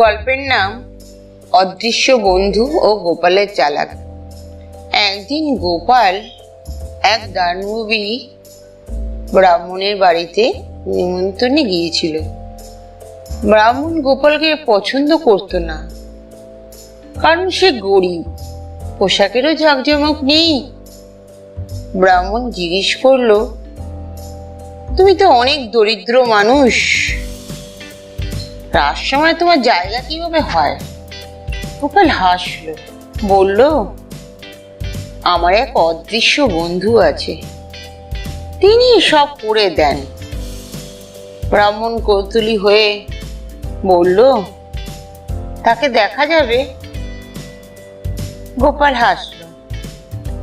গল্পের নাম অদৃশ্য বন্ধু ও গোপালের চালাক। একদিন গোপাল এক দানবী ব্রাহ্মণের বাড়িতে নিমন্ত্রণে গিয়েছিল। ব্রাহ্মণ গোপালকে পছন্দ করতো না, কারণ সে গরিব, পোশাকেরও জাঁকজমক নেই। ব্রাহ্মণ জিজ্ঞেস করল, তুমি তো অনেক দরিদ্র মানুষ রাজসময় তোমার জায়গা কীভাবে হয়? গোপাল হাসলো, বলল, আমার এক অদৃশ্য বন্ধু আছে। তিনি সব করে দেন। ব্রাহ্মণ কৌতুলি হয়ে বলল, তাকে দেখা যাবে? গোপাল হাসলো,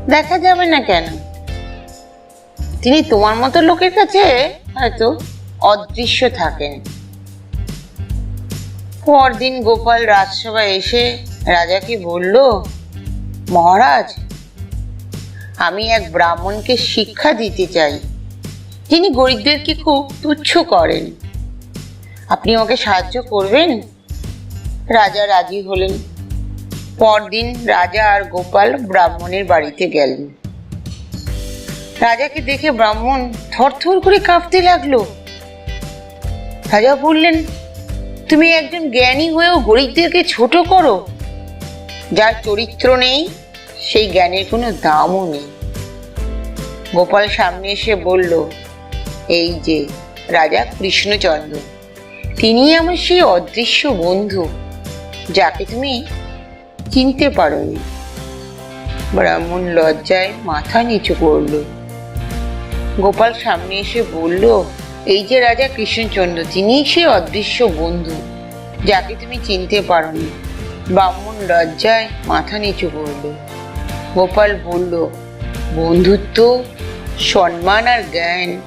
দেখা যাবে না কেন? তিনি তোমার মতো লোকের কাছে হয়তো অদৃশ্য থাকেন। পরদিন গোপাল রাজসভায় এসে রাজাকে বলল, মহারাজ, আমি এক ব্রাহ্মণকে শিক্ষা দিতে চাই। যিনি গরিবদেরকে খুব তুচ্ছ করেন। আপনি আমাকে সাহায্য করবেন? রাজা রাজি হলেন। পরদিন রাজা আর গোপাল ব্রাহ্মণের বাড়িতে গেলেন। রাজাকে দেখে ব্রাহ্মণ থরথর করে কাঁপতে লাগল। রাজা বললেন তুমি একজন জ্ঞানী হয়েও গরিবদেরকে ছোট করো। যার চরিত্র নেই, সেই জ্ঞানের কোনো দামও নেই। গোপাল সামনে এসে বলল, এই যে, রাজা কৃষ্ণচন্দ্র তিনি আমার সেই অদৃশ্য বন্ধু, যাকে তুমি চিনতে পারোনি। ব্রাহ্মণ লজ্জায় মাথা নিচু করল। গোপাল সামনে এসে বলল এই যে রাজা কৃষ্ণচন্দ্র, তিনি সেই অদৃশ্য বন্ধু যাকে তুমি চিনতে পারো পারোনি। ব্রাহ্মণ লজ্জায় মাথা নিচু করল। গোপাল বলল, বন্ধুত্ব, সম্মান আর জ্ঞান,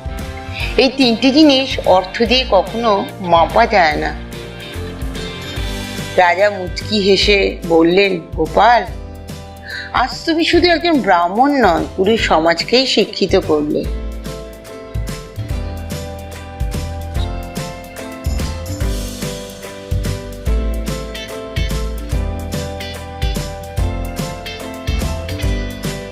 এই তিনটি জিনিস অর্থ দিয়ে কখনো মাপা যায় না। রাজা মুচকি হেসে বললেন, গোপাল, আজ তুমি শুধু একজন ব্রাহ্মণ নয় পুরো সমাজকেই শিক্ষিত করলে।